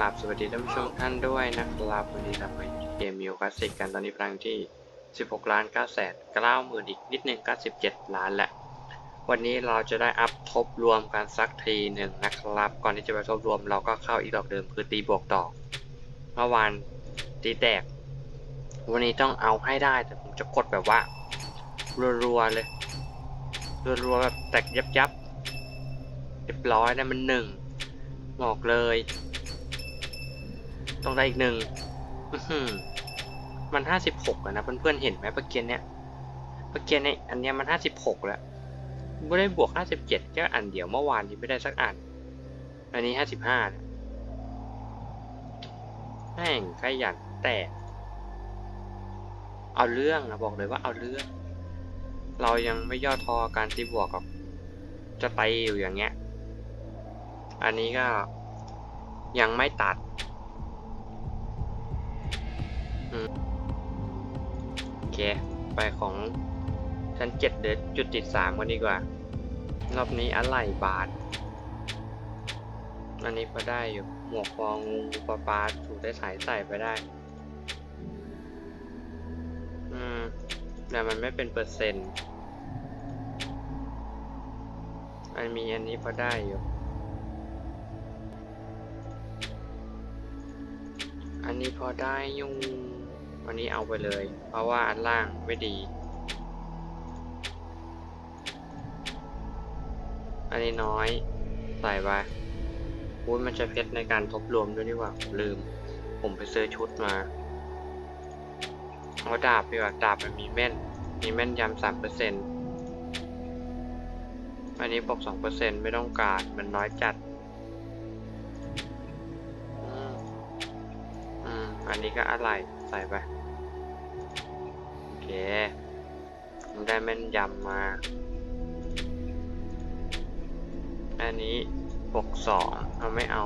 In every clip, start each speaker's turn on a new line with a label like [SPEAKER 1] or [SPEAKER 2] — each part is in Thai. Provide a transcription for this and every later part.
[SPEAKER 1] ราบสวัสดีท่านผู้ชมท่านด้วยนะครับวันนี้เราไปเกมมิวคลาสสิกกันตอนนี้พลังที่ 16 ล้าน9แสน9หมื่นอีกนิดนึง97ล้านแหละ วันนี้เราจะได้อัพทบรวมกันสักทีหนึ่งนะครับ ก่อนที่จะไปทบรวมเราก็เข้าอีกดอกเดิมคือตีบวกดอกเมื่อวานตีแตก วันนี้ต้องเอาให้ได้แต่ผมจะกดแบบว่ารัวๆเลยรัวๆแบบแตกยับยับๆเรียบร้อยได้มันหนึ่งบอกเลย ต้องได้อีกหนึ่งมันห้าสิบหกอะนะเพื่อนๆเห็นไหมเมื่อกี้เนี่ยเมื่อกี้เนี่ยอันเนี้ยมันห้าสิบหกแล้วไม่ได้บวกห้าสิบเจ็ดแค่อันเดียวเมื่อวานนี้ไม่ได้สักอัน อันนี้ห้าสิบห้าแม่งขยันแต่เอาเรื่องนะบอกเลยว่าเอาเรื่อง เรายังไม่ย่อท้อการตีบวกกับจะไปอยู่อย่างเงี้ย อันนี้ก็ยังไม่ตัด โอเค ไปของชั้นเจ็ดเดือจุดติดสามกันดีกว่า รอบนี้อะไรบาท อันนี้พอได้อยู่ หมวกฟองงูปลาปลาถูกได้สายใส่ไปได้ อืม แต่มันไม่เป็นเปอร์เซ็นต์ มันมีอันนี้พอได้อยู่อันนี้พอได้อยุ่ง วันนี้เอาไปเลย เพราะว่าอันล่างไม่ดี อันนี้น้อย ใส่ไปอุ้ยมันจะเพชรในการทบรวมด้วยนี่หว่าผมลืม ผมไปซื้อชุดมาเอาดาบดีกว่าดาบมันมีแม่น มีแม่นยำสามเปอร์เซ็นต์อันนี้บอกสองเปอร์เซ็นต์ไม่ต้องการมันน้อยจัด นี้ก็อะไรใส่ไป โอเคได้แม่นยำมา อันนี้บวกสองเอาไม่เอา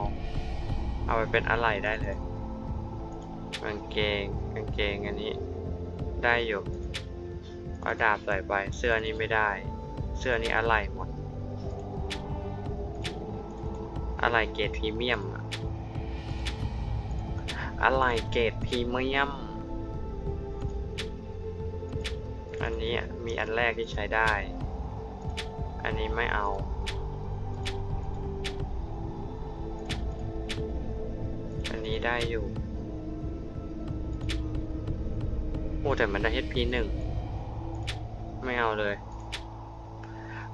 [SPEAKER 1] เอาไปเป็นอะไรได้เลยกางเกงกางเกงอันนี้ได้อยู่เอาดาบใส่ไปเสื้อนี้ไม่ได้ เสื้อนี้อะไรหมด อะไรเกรดพรีเมียมอะ อะไรเกรดพรีเมียม อันนี้มีอันแรกที่ใช้ได้ อันนี้ไม่เอา อันนี้ได้อยู่ โอ้แต่มันได้ HP หนึ่ง ไม่เอาเลย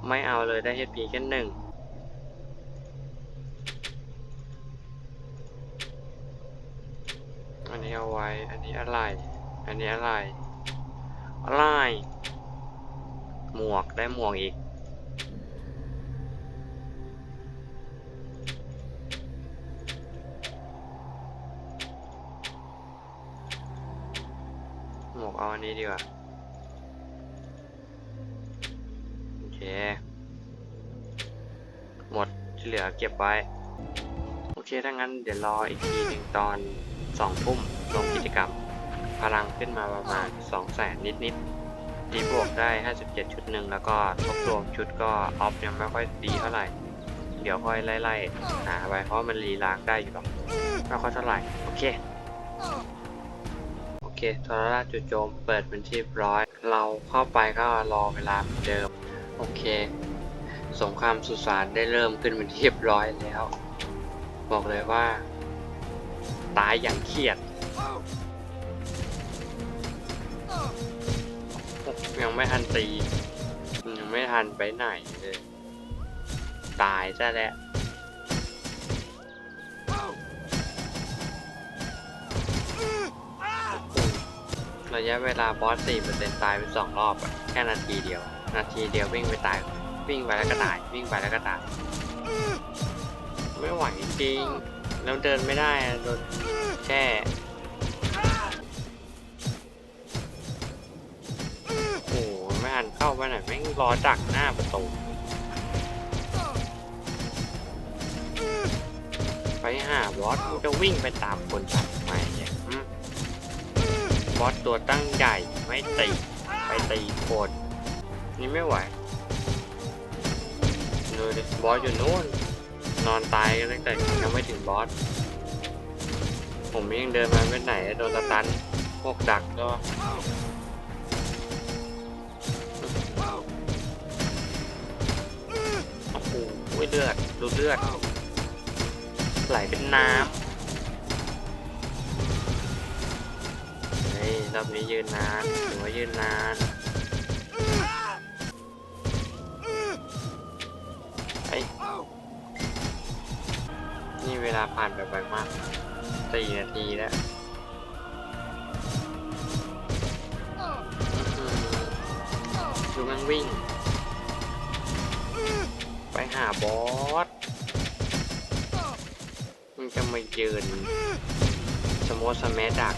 [SPEAKER 1] ไม่เอาเลยได้ HP แค่หนึ่ง นี้เอาไว้ อันนี้อะไร อันนี้อะไร อะไร หมวกได้หมวกอีก หมวกเอาอันนี้ดีกว่า โอเค หมดที่เหลือเก็บไว้โอเค ถ้างั้นเดี๋ยวรออีกทีหนึ่งตอนสองทุ่ม ลงกิจกรรม พลังขึ้นมาประมาณสองแสนนิดๆตีบวกได้ 57 ชุดหนึ่งแล้วก็ทบรวมชุดก็ออฟยังไม่ค่อยดีเท่าไหร่ เดี๋ยวค่อยไล่ๆหาไปเพราะมันรีลากได้อยู่หรอกไม่ค่อยเท่าไหร่ โอเค โอเคโทรราชจุดโจมเปิดเป็นที่ร้อย เราเข้าไปก็รอเวลาเหมือนเดิม โอเค สงครามสุสานได้เริ่มขึ้นเป็นที่ร้อยแล้ว บอกเลยว่า ตายอย่างเครียด ยังไม่ทันตี ยังไม่ทันไปไหนเลย ตายซะแล้วระยะเวลาบอส4%ตายไปสองรอบอะแค่นาทีเดียว นาทีเดียววิ่งไปตาย วิ่งไปแล้วก็ตาย วิ่งไปแล้วก็ตาย ไม่ไหวจริง แล้วเดินไม่ได้โดนแช่ วันไปไหนแม่งรอดักหน้าประตู ไปหาบอสมึงจะวิ่งไปตามคนทำไมเนี่ยบอสตัวตั้งใหญ่ไม่ตีไปตีคนนี่ไม่ไหวดูดิบอสอยู่นู้นนอนตายกันตั้งแต่ยังไม่ถึงบอส ผมยังเดินมาไม่ไหนโดนสตันพวกดักก็ อ้โหเลือด ดูเลือด ไหลเป็นน้ำเฮ้ยรอบนี้ยืนนานถือว่ายืนนานไอ้ยนี่เวลาผ่านไปไวมากสี่นาทีแล้วดูมันวิ่ง หาบอสมันจะมายืนสมมติสแมดัก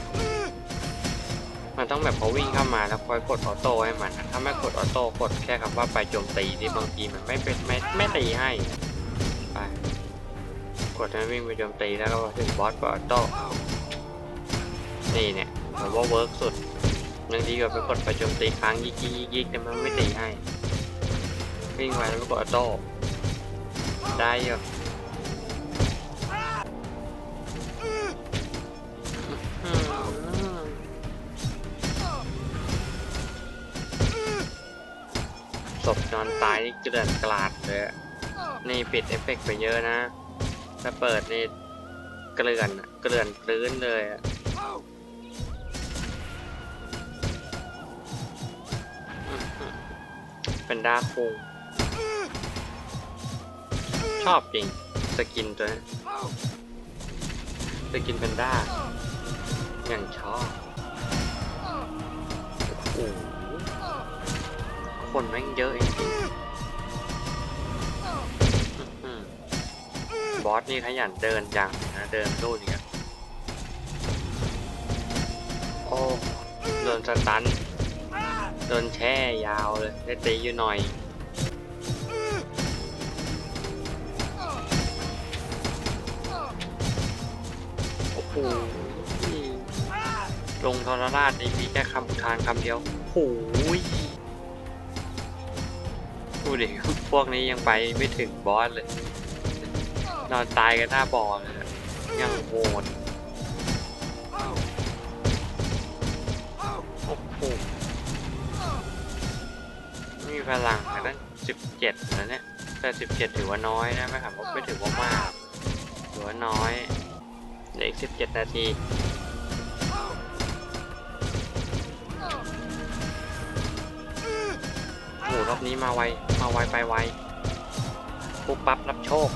[SPEAKER 1] มันต้องแบบพอวิ่งเข้ามาแล้วคอยกดออโต้ให้มันถ้าไม่กดออโต้กดแค่คำว่าไปโจมตีนี่บางทีมันไม่เป็นไม่ไม่ตีให้ไปกดให้วิ่งไปโจมตีแล้วก็ถึงบอสกดออโต้นี่เนี่ยผมว่าเวิร์กสุดบางทีก็ไปกดไปโจมตีค้างยิกยิกยิกยิกแต่มันไม่ตีให้วิ่งไปแล้วก็กดออโต้ ได้อยู่ศพนอนตายนี่เกลื่อนกลาดเลยอะนี่ปิดเอฟเฟกไปเยอะนะ ถ้าเปิดนี่เกลื่อนอะเกลื่อนปลื้นเลยอะเป็นดาคุง ชอบจริง สกินตัวสกินเป็นด้าอย่างชอบโอ้โหคนแม่งเยอะจริงบอสนี่ขยันเดินจังนะเดินรูดอย่างเงี้ยโอ้โดนสตันโดนแช่ยาวเลยได้ตีอยู่หน่อย โอ้โหลงทรราชนี่มีแค่คำอุทานคำเดียวโอ้ยดูดิพวกนี้ยังไปไม่ถึงบอสเลย นอนตายกันหน้าบอเลยยังโหดโอ้โหมีพลังแต่นั้นสิบเจ็ดนะเนี่ยแต่สิบเจ็ดถือว่าน้อยนะไม่ถามว่าไม่ถือว่ามากถือว่าน้อย เหลืออีกสิบเจ็ดนาทีโอ้โหรอบนี้มาไว มาไวไปไวปุ๊บปั๊บรับโชค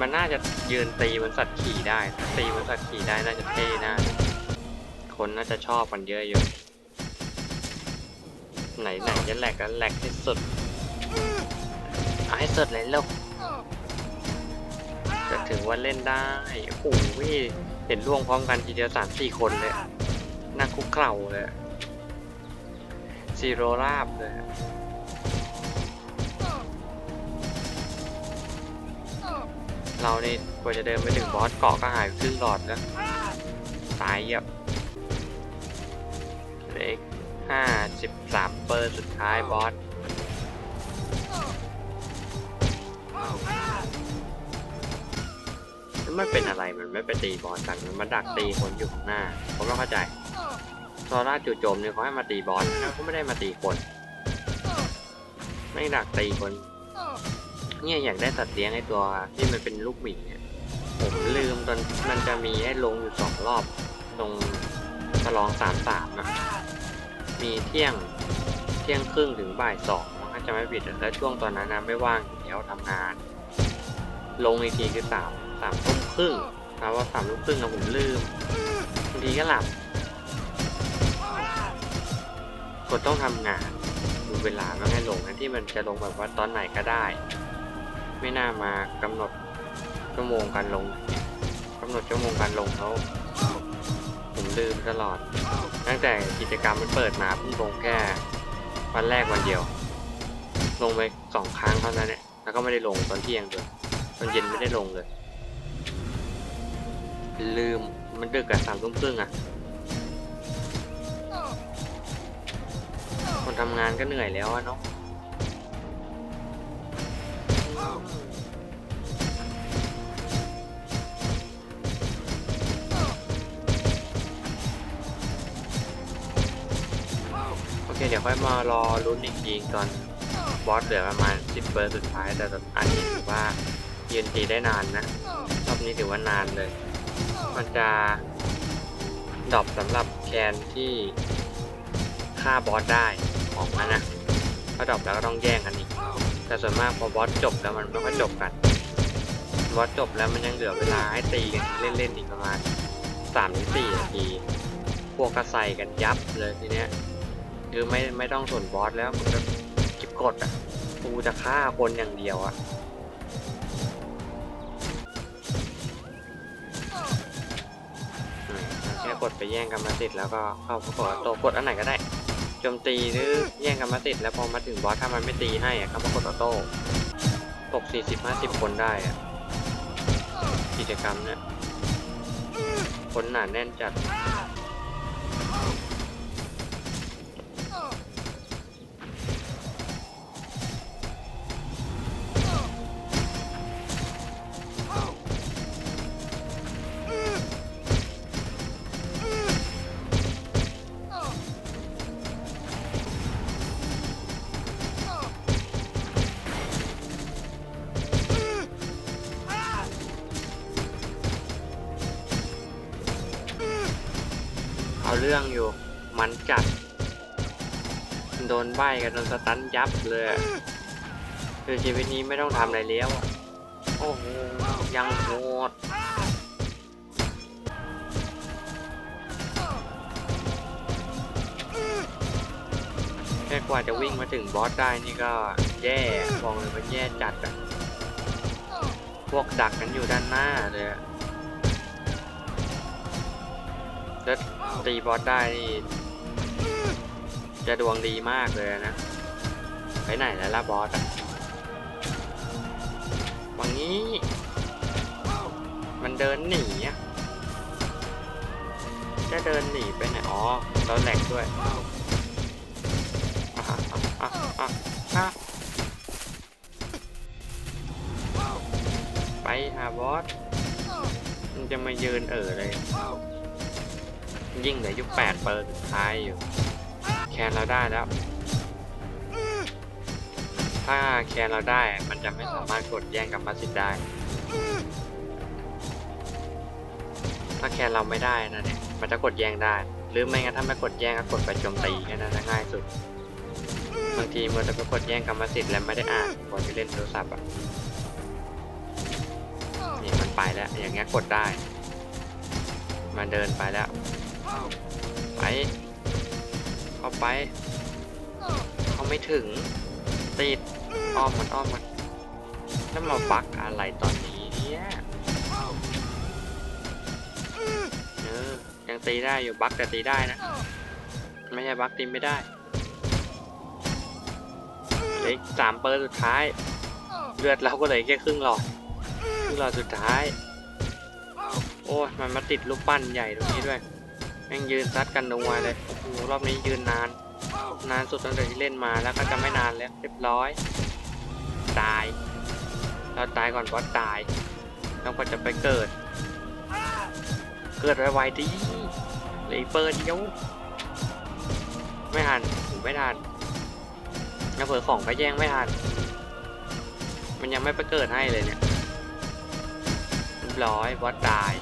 [SPEAKER 1] มันน่าจะยืนตีเหมันสัตว์ขี่ได้ ตีเหมันสัตว์ขี่ได้น่าจะเท่น่าคนน่าจะชอบกันเยอะอยู่ ไหนไหนจะแหลกกันแหลกที่สุดเอาให้สุดเลยลูก จะถือว่าเล่นได้โอ้โหเห็นร่วงพร้อมกันทีเดียวสามสี่คนเลยอะน่าคุกเข่าเลยซีโรราบเลยเรานี่กว่าจะเดินไปถึงบอสเกาะก็หายไปครึ่งหลอดแล้วตายเยียบเหล็กห้าสิบสามเปอร์สุดท้ายบอส มันไม่เป็นอะไรมันไม่ไปตีบอสกันมันมาดักตีคนอยู่ข้างหน้า ผมไม่เข้าใจโซล่าจู่โจมเนี่ยเขาให้มาตีบอสแล้วเขาไม่ได้มาตีคน ไม่ดักตีคน เนี่ยอยากได้สัตว์เลี้ยงไอ้ตัวที่มันเป็นลูกหมีเนี่ยผมลืมตอนมันจะมีให้ลงอยู่สองรอบตรงฉลองสามสามอะมีเที่ยงเที่ยงครึ่งถึงบ่ายสองถ้าจะไม่ผิดแล้วช่วงตอนนั้นนะไม่ว่างอยู่แล้วทำงาน ลงอีกทีคือสาม สามทุ่มครึ่งนะว่าสามทุ่มครึ่งอะผมลืมบางทีก็หลับกดต้องทำงานดูเวลาไม่ให้ลงนะที่มันจะลงแบบว่าตอนไหนก็ได้ ไม่น่ามากำหนดชั่วโมงการลงกำหนดชั่วโมงการลงเขาผมลืมตลอด ตั้งแต่กิจกรรมมันเปิดมาเพิ่งลงแค่วันแรกวันเดียว ลงไปสองครั้งเท่านั้นเนี่ยแล้วก็ไม่ได้ลงตอนเที่ยงด้วยตอนเย็นไม่ได้ลงเลย ลืมมันดึกกับสามทุ่มครึ่งอะคนทำงานก็เหนื่อยแล้วอะเนาะโอเคเดี๋ยวค่อยมารอรุ้นอีกทีตอนบอสเหลือประมาณ 10เปอร์สุดท้ายแต่อันนี้ถือว่ายืนตีได้นานนะรอบนี้ถือว่านานเลย มันจะดรอปสำหรับแคนที่ฆ่าบอสได้ของมันนะถ้าดรอปแล้วก็ต้องแย่งกันอีก แต่ส่วนมากพอบอสจบแล้วมันไม่ค่อยจบกัน บอสจบแล้วมันยังเหลือเวลาให้ตีกันเล่นๆอีกประมาณสามถึงสี่นาที พวกกระใสกันยับเลยทีเนี้ย คือไม่ไม่ต้องสนบอสแล้วมันก็เก็บกดอะกูจะฆ่าคนอย่างเดียวอะ กดไปแย่งกรรมสิทธิ์แล้วก็เข้าประกดตัวกดอันไหนก็ได้โจมตีหรือแย่งกรรมสิทธิ์แล้วพอมาถึงบอสถ้ามันไม่ตีให้อะก็มากดออโต้ตกสี่สิบห้าสิบคนได้อะกิจกรรมเนี่ยคนหนาแน่นจัด เรื่องอยู่ มันจัด โดนใบกันโดนสตันยับเลยคือชีวิตนี้ไม่ต้องทำอะไรแล้วอะโอ้โห ยังโหดแค่กว่าจะวิ่งมาถึงบอสได้นี่ก็แย่บอกเลยว่าแย่จัดอะพวกดักกันอยู่ด้านหน้าเลยอะ ตีบอสได้นี่จะดวงดีมากเลยนะ ไปไหนแล้วล่ะบอสอะวังนี้ มันเดินหนีอะจะเดินหนีไปไหนอ๋อเราแหลกด้วยไปหาบอสมันจะมายืนเออเลย ยิ่งเหลือยุคแปดเปิดสุดท้ายอยู่ แคนเราได้แล้ว ถ้าแคนเราได้มันจะไม่สามารถกดแย่งกับมาสิทธิ์ได้ ถ้าแคนเราไม่ได้นะเนี่ยมันจะกดแย่งได้ หรือไม่งั้นถ้าไม่กดแย่งก็กดไปโจมตีแค่นั้นนะง่ายสุด บางทีมันจะไปกดแย่งกรรมสิทธิ์แล้วไม่ได้อ่านกดไปเล่นโทรศัพท์อะนี่มันไปแล้วอย่างเงี้ยกดได้ มันเดินไปแล้ว ไป เข้าไป เขาไม่ถึง ติด อ้อมมันอ้อมมันแล้วมาบักอะไรตอนนี้เนี่ยเออยังตีได้อยู่บักแต่ตีได้นะ ไม่ใช่บักตีไม่ได้เหล็กสามเปอร์สุดท้าย เลือดเราก็เหลยแค่ครึ่งหลอดครึ่งหลอดสุดท้าย โอ้ยมันมาติดรูปปั้นใหญ่ตรงนี้ด้วย แม่งยืนซัดกันนัวเลยโอ้โหรอบนี้ยืนนาน นานสุดตั้งแต่ที่เล่นมาแล้วก็จะไม่นานแล้วเรียบร้อย ตาย เราตายก่อนบอสตาย แล้วก็จะไปเกิด เกิดไวๆดิเลยเปิดเดียวไม่ทันผมไม่ทันแล้วเผลอของก็แย่งไม่ทัน มันยังไม่ไปเกิดให้เลยเนี่ยเรียบร้อยบอสตาย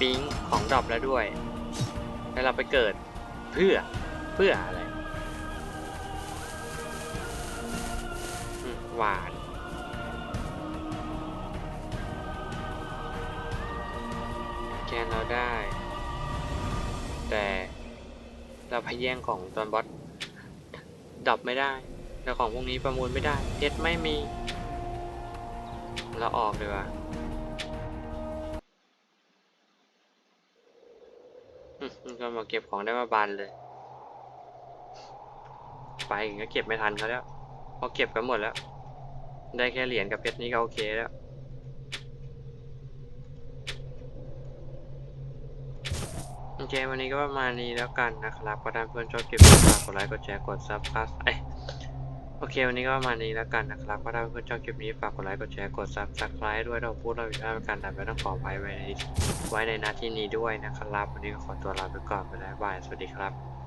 [SPEAKER 1] ปิ๊งของดรอปแล้วด้วย แล้วเราไปเกิดเพื่อเพื่ออะไรหวานแกนเราได้ แต่เราพยแย่งของตอนบอสดรอปไม่ได้แล้วของพวกนี้ประมูลไม่ได้เพชรไม่มี เราออกดีกว่า เก็บของได้มาบานเลย ไปอย่างก็เก็บไม่ทันเขาแล้วพอเก็บกันหมดแล้ว ได้แค่เหรียญกับเพชรนี้ก็โอเคแล้วโอเควันนี้ก็ประมาณนี้แล้วกันนะครับก็ถ้าเพื่อนชอบคลิปนี้ฝากกดไลค์กดแชร์กดซับคัสไอ้ยโอเควันนี้ก็ประมาณนี้แล้วกันนะครับก็ถ้าเพื่อนชอบคลิปนี้ฝากกดไลค์ กดแชร์ กดซับสไครต์ด้วยเราพูดเราผิดพลาดประการใดไม่ต้องขอไว้ไว้ในไว้ในหน้าที่นี้ด้วยนะครับ วันนี้ก็ขอตัวลาไปก่อนไปแล้วบาย สวัสดีครับ